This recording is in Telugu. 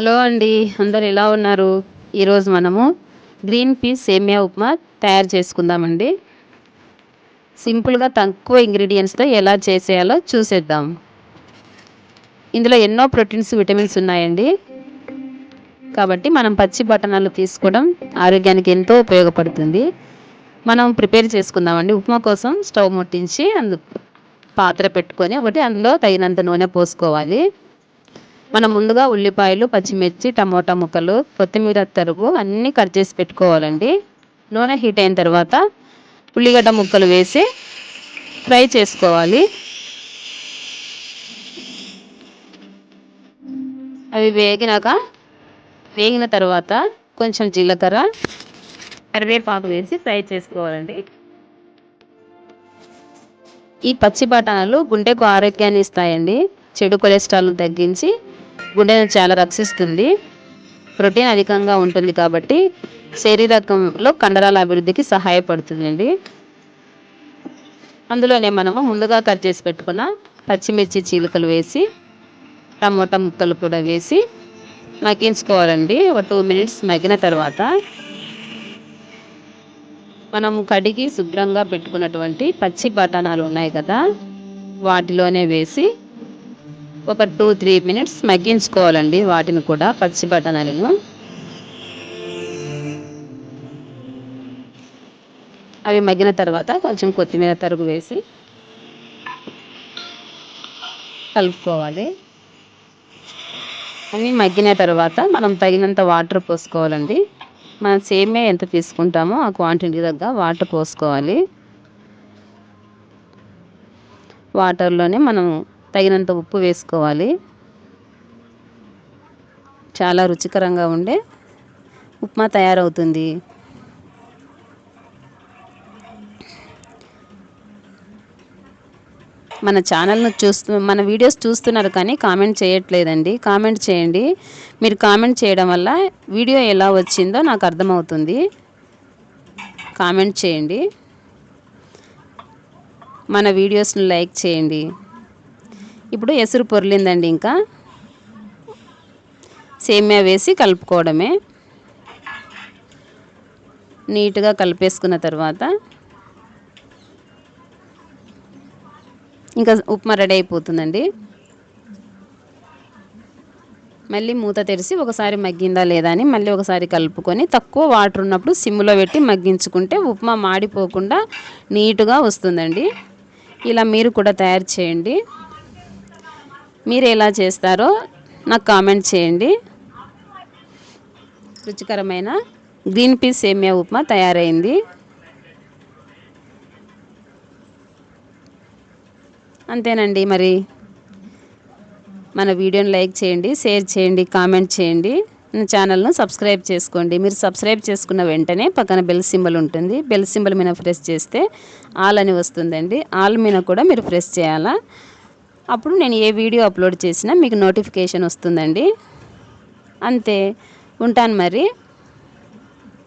హలో అండి అందరు ఎలా ఉన్నారు? ఈరోజు మనము గ్రీన్ పీస్ సేమియా ఉప్మా తయారు చేసుకుందామండి. సింపుల్గా తక్కువ ఇంగ్రీడియంట్స్తో ఎలా చేసేయాలో చూసేద్దాం. ఇందులో ఎన్నో ప్రోటీన్స్ విటమిన్స్ ఉన్నాయండి. కాబట్టి మనం పచ్చి బఠానాలు తీసుకోవడం ఆరోగ్యానికి ఎంతో ఉపయోగపడుతుంది. మనం ప్రిపేర్ చేసుకుందామండి. ఉప్మా కోసం స్టవ్ ముట్టించి అందు పాత్ర పెట్టుకొని ఒకటి అందులో తగినంత నూనె పోసుకోవాలి. మనం ముందుగా ఉల్లిపాయలు పచ్చిమిర్చి టమోటా ముక్కలు కొత్తిమీర తరుగు అన్నీ కట్ చేసి పెట్టుకోవాలండి. నూనె హీట్ అయిన తర్వాత ఉల్లిగడ్డ ముక్కలు వేసి ఫ్రై చేసుకోవాలి. అవి వేగినాక వేగిన తర్వాత కొంచెం జీలకర్ర కరివేపాకు వేసి ఫ్రై చేసుకోవాలండి. ఈ పచ్చి బఠానాలు గుండెకు ఆరోగ్యాన్ని ఇస్తాయండి. చెడు కొలెస్ట్రాల్ తగ్గించి గుండెను చాలా రక్షిస్తుంది. ప్రోటీన్ అధికంగా ఉంటుంది కాబట్టి శరీరకంలో కండరాల అభివృద్ధికి సహాయపడుతుందండి. అందులోనే మనము ముందుగా కట్ చేసి పెట్టుకున్న పచ్చిమిర్చి చీలికలు వేసి టమోటా ముక్కలు కూడా వేసి మగ్గించుకోవాలండి. ఒక టూ మినిట్స్ మగ్గిన తర్వాత మనం కడిగి శుభ్రంగా పెట్టుకున్నటువంటి పచ్చి బఠానాలు ఉన్నాయి కదా వాటిలోనే వేసి ఒక టూ త్రీ మినిట్స్ మగ్గించుకోవాలండి వాటిని కూడా పచ్చి బఠానీలను. అవి మగ్గిన తర్వాత కొంచెం కొత్తిమీర తరుగు వేసి కలుపుకోవాలి. అవి మగ్గిన తర్వాత మనం తగినంత వాటర్ పోసుకోవాలండి. మనం సేమే ఎంత తీసుకుంటామో ఆ క్వాంటిటీ తగ్గ వాటర్ పోసుకోవాలి. వాటర్లోనే మనం తగినంత ఉప్పు వేసుకోవాలి. చాలా రుచికరంగా ఉండే ఉప్మా తయారవుతుంది. మన ఛానల్ను చూస్తూ మన వీడియోస్ చూస్తున్నారు కానీ కామెంట్ చేయట్లేదండి. కామెంట్ చేయండి. మీరు కామెంట్ చేయడం వల్ల వీడియో ఎలా వచ్చిందో నాకు అర్థమవుతుంది. కామెంట్ చేయండి. మన వీడియోస్ని లైక్ చేయండి. ఇప్పుడు ఎసురు పొర్లిందండి ఇంకా. సేమ్యా వేసి కలుపుకోవడమే. నీట్గా కలిపేసుకున్న తర్వాత ఇంకా ఉప్మా రెడీ అయిపోతుందండి. మళ్ళీ మూత తెరిచి ఒకసారి మగ్గిందా లేదా అని మళ్ళీ ఒకసారి కలుపుకొని తక్కువ వాటర్ ఉన్నప్పుడు సిమ్లో పెట్టి మగ్గించుకుంటే ఉప్మా మాడిపోకుండా నీట్గా వస్తుందండి. ఇలా మీరు కూడా తయారు చేయండి. మీరు ఎలా చేస్తారో నాకు కామెంట్ చేయండి. రుచికరమైన గ్రీన్ పీస్ సేమియా ఉప్మా తయారైంది. అంతేనండి మరి. మన వీడియోని లైక్ చేయండి షేర్ చేయండి కామెంట్ చేయండి. నా ఛానల్ను సబ్స్క్రైబ్ చేసుకోండి. మీరు సబ్స్క్రైబ్ చేసుకున్న వెంటనే పక్కన బెల్ సింబల్ ఉంటుంది. బెల్ సింబల్ మీద ప్రెస్ చేస్తే ఆల్ అని వస్తుందండి. ఆల్ మీద కూడా మీరు ప్రెస్ చేయాలా? అప్పుడు నేను ఏ వీడియో అప్లోడ్ చేసినా మీకు నోటిఫికేషన్ వస్తుందండి. అంతే. ఉంటాను మరి.